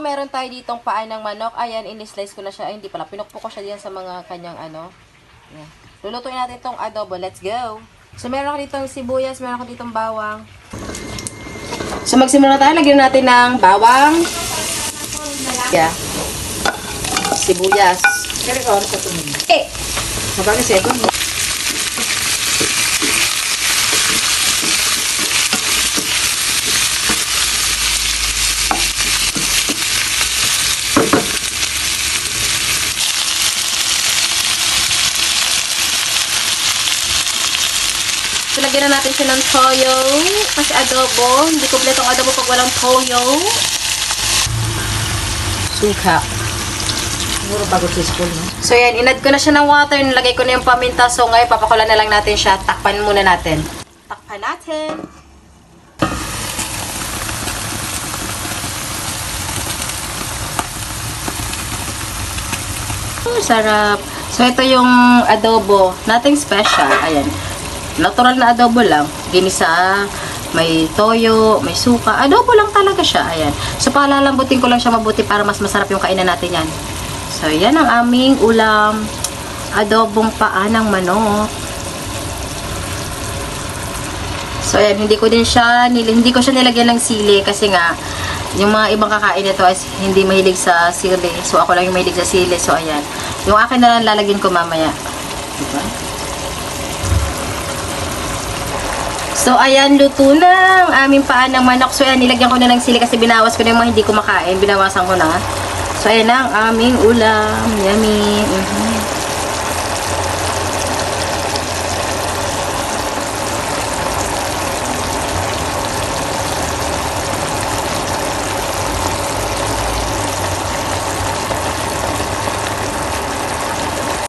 meron tayo ditong paa ng manok. Ayan, in-slice ko na siya. Ay, hindi pala. Pinukpok ko siya diyan sa mga kanyang ano. Ayan. Lulutuin natin itong adobo. Let's go! So, meron ako ditong sibuyas, meron ako ditong bawang. So, magsimula na tayo. Lagyan natin ng bawang. Yeah. Sibuyas. Kaya ka oras sa tumingin. So, lagyan na natin siya ng toyo. Kasi adobo. Hindi kompletong adobo pag walang toyo. Suka. Siguro pagod sa school, no? So, yan. Inad ko na siya ng water. Nilagay ko na yung paminta. So, ngayon, papakulan na lang natin siya. Takpan muna natin. Takpan natin. Mm, Sarap. So, ito yung adobo. Nothing special. Ayan. Natural na adobo lang. Ginisa, may toyo, may suka. Adobo lang talaga siya. Ayan. So, palalambutin ko lang siya mabuti para mas masarap yung kainan natin yan. So, yan ang aming ulam. Adobong paa ng manok. So, ayan, hindi ko din siya, hindi ko siya nilagyan ng sili kasi nga, yung mga ibang kakain nito is hindi mahilig sa sili. So, ako lang yung mahilig sa sili. So, ayan. Yung akin na lang lalagyan ko mamaya. Diba? So, ayan, luto na ang aming paa ng manok. So, ayan, nilagyan ko na ng sili kasi binawas ko na yung mga hindi ko makain. Binawasan ko na. So, ayan ang aming ulam. Yummy.